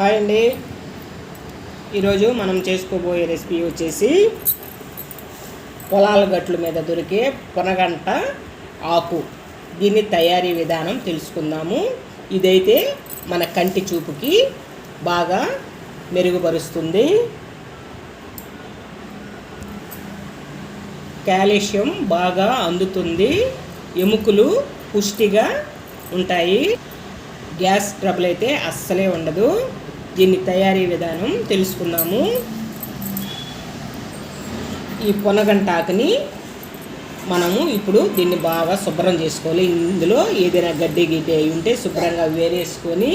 Hi అండి. ఈరోజు మనం చేసుకోబోయే రెసిపీ వచ్చేసి పొలాల గట్ల మీద దొరికే పొనగంట ఆకు. దీని తయారీ విధానం తెలుసుకుందాము. ఇదైతే మన కంటి చూపుకి బాగా మెరుగుపరుస్తుంది. కాల్షియం బాగా అందుతుంది. ఎముకలు పుష్టిగా ఉంటాయి. గ్యాస్ ట్రబుల్ అయితే అస్సలే ఉండదు. దీన్ని తయారీ విధానం తెలుసుకున్నాము ఈ పొనగంటాకుని మనము ఇప్పుడు దీన్ని బాగా శుభ్రం చేసుకోవాలి. ఇందులో ఏదైనా గడ్డి గిడ్డి అయి ఉంటే శుభ్రంగా వేరేసుకొని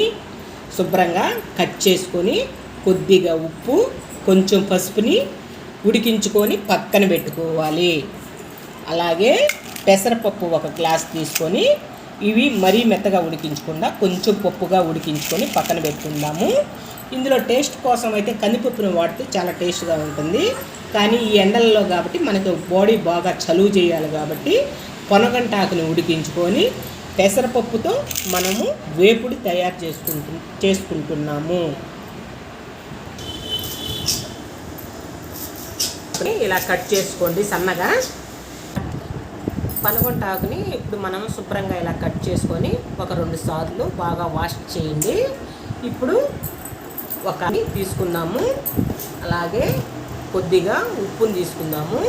శుభ్రంగా కట్ చేసుకొని కొద్దిగా ఉప్పు కొంచెం పసుపుని ఉడికించుకొని పక్కన పెట్టుకోవాలి. అలాగే పెసరపప్పు ఒక గ్లాస్ తీసుకొని ఇవి మరీ మెత్తగా ఉడికించకుండా కొంచెం పప్పుగా ఉడికించుకొని పక్కన పెట్టుకుందాము. ఇందులో టేస్ట్ కోసం అయితే కందిపప్పును వాడితే చాలా టేస్ట్గా ఉంటుంది. కానీ ఈ ఎండలలో కాబట్టి మనకు బాడీ బాగా చలువు చేయాలి కాబట్టి పొనగంటాకుని ఉడికించుకొని పెసరపప్పుతో మనము వేపుడు తయారు చేసుకుంటు చేసుకుంటున్నాము. ఇలా కట్ చేసుకోండి సన్నగా. పనగొంటాకుని ఇప్పుడు మనం శుభ్రంగా ఇలా కట్ చేసుకొని ఒక రెండు సార్లు బాగా వాష్ చేయండి. ఇప్పుడు ఒక తీసుకుందాము. అలాగే కొద్దిగా ఉప్పుని తీసుకుందాము.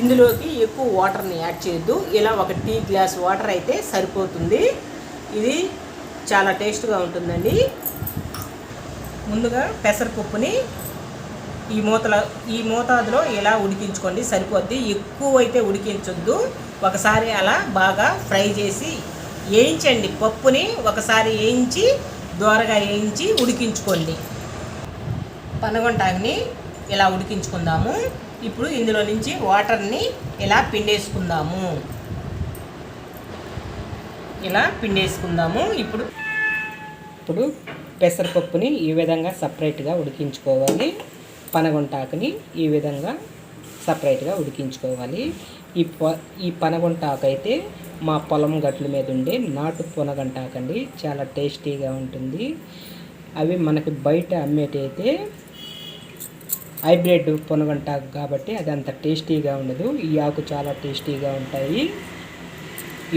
ఇందులోకి ఎక్కువ వాటర్ని యాడ్ చేయొద్దు. ఇలా ఒక టీ గ్లాస్ వాటర్ అయితే సరిపోతుంది. ఇది చాలా టేస్ట్గా ఉంటుందండి. ముందుగా పెసరపప్పుని ఈ మూతల ఈ మోతాదులో ఇలా ఉడికించుకోండి. సరిపోద్ది. ఎక్కువ అయితే ఉడికించొద్దు. ఒకసారి అలా బాగా ఫ్రై చేసి వేయించండి. పప్పుని ఒకసారి వేయించి దోరగా వేయించి ఉడికించుకోండి. పనగొంటాకుని ఇలా ఉడికించుకుందాము. ఇప్పుడు ఇందులో నుంచి వాటర్ని ఇలా పిండేసుకుందాము. ఇలా పిండేసుకుందాము. ఇప్పుడు ఇప్పుడు పెసరపప్పుని ఈ విధంగా సపరేట్గా ఉడికించుకోవాలి. పనగొంటాకుని ఈ విధంగా సపరేట్గా ఉడికించుకోవాలి. ఈ ప ఈ పనగొంటాకు మా పొలం గట్ల మీద ఉండే నాటు పొనగంటాకండి. చాలా టేస్టీగా ఉంటుంది. అవి మనకి బయట అమ్మేటైతే హైబ్రిడ్ పొనగంటాకు కాబట్టి అది అంత టేస్టీగా ఉండదు. ఈ ఆకు చాలా టేస్టీగా ఉంటాయి.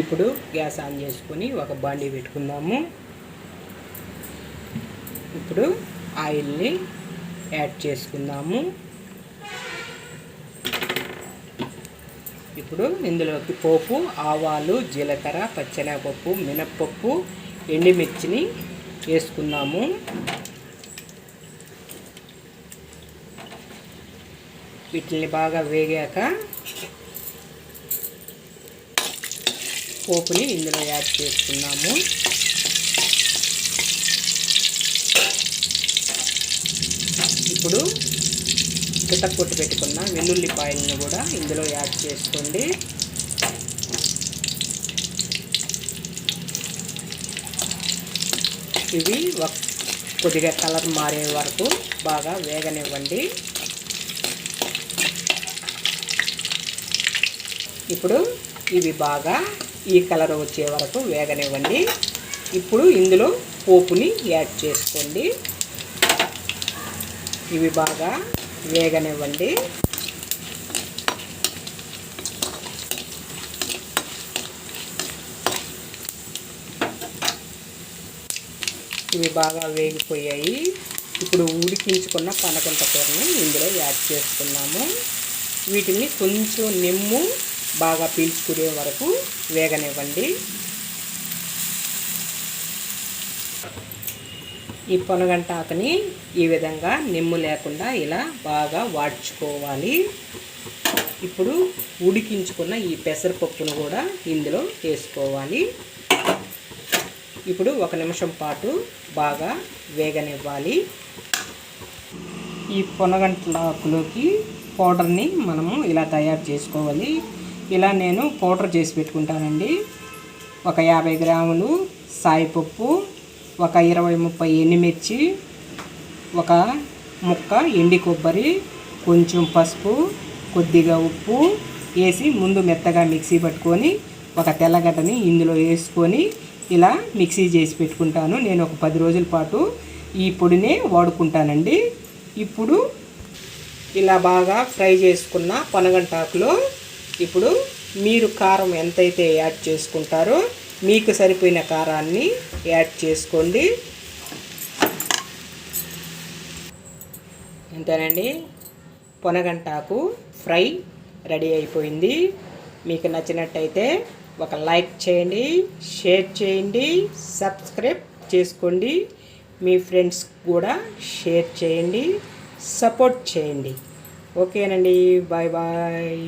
ఇప్పుడు గ్యాస్ ఆన్ చేసుకొని ఒక బాండీ పెట్టుకుందాము. ఇప్పుడు ఆయిల్ని యాడ్ చేసుకుందాము. ఇప్పుడు ఇందులోకి పోపు ఆవాలు జీలకర్ర పచ్చెనగపప్పు మినప్పప్పు ఎండుమిర్చిని వేసుకుందాము. వీటిని బాగా వేగాక పోపుని ఇందులో యాడ్ చేసుకున్నాము ఇప్పుడు కొట్టు పెట్టుకున్న వెల్లుల్లిపాయలను కూడా ఇందులో యాడ్ చేసుకోండి. ఇవి ఒక కొద్దిగా కలర్ మారే వరకు బాగా వేగనివ్వండి. ఇప్పుడు ఇవి బాగా ఈ కలర్ వచ్చే వరకు వేగనివ్వండి. ఇప్పుడు ఇందులో పోపుని యాడ్ చేసుకోండి. ఇవి బాగా వేగనివ్వండి. ఇవి బాగా వేగిపోయాయి. ఇప్పుడు ఉడికించుకున్న పనకొంట కూరని ఇందులో యాడ్ చేసుకున్నాము. వీటిని కొంచెం నిమ్ము బాగా పీల్చుకునే వరకు వేగనివ్వండి. ఈ పొనగంట ఆకుని ఈ విధంగా నిమ్ము లేకుండా ఇలా బాగా వాడ్చుకోవాలి. ఇప్పుడు ఉడికించుకున్న ఈ పెసరపప్పును కూడా ఇందులో వేసుకోవాలి. ఇప్పుడు ఒక నిమిషం పాటు బాగా వేగనివ్వాలి. ఈ పొనగంటల ఆకులోకి పౌడర్ని మనము ఇలా తయారు చేసుకోవాలి. ఇలా నేను పౌడర్ చేసి పెట్టుకుంటానండి. ఒక యాభై గ్రాములు సాయిపప్పు ఒక ఇరవై ముప్పై ఎండుమిర్చి ఒక ముక్క ఎండి కొబ్బరి కొంచెం పసుపు కొద్దిగా ఉప్పు వేసి ముందు మెత్తగా మిక్సీ పట్టుకొని ఒక తెల్లగడ్డని ఇందులో వేసుకొని ఇలా మిక్సీ చేసి పెట్టుకుంటాను. నేను ఒక పది రోజుల పాటు ఈ పొడినే వాడుకుంటానండి. ఇప్పుడు ఇలా బాగా ఫ్రై చేసుకున్న పనగంటాకులో ఇప్పుడు మీరు కారం ఎంతైతే యాడ్ చేసుకుంటారో మీకు సరిపోయిన కారాన్ని యాడ్ చేసుకోండి. అంతేనండి పొనగంటాకు ఫ్రై రెడీ అయిపోయింది. మీకు నచ్చినట్టయితే ఒక లైక్ చేయండి షేర్ చేయండి సబ్స్క్రైబ్ చేసుకోండి. మీ ఫ్రెండ్స్ కూడా షేర్ చేయండి సపోర్ట్ చేయండి. ఓకేనండి. Bye bye.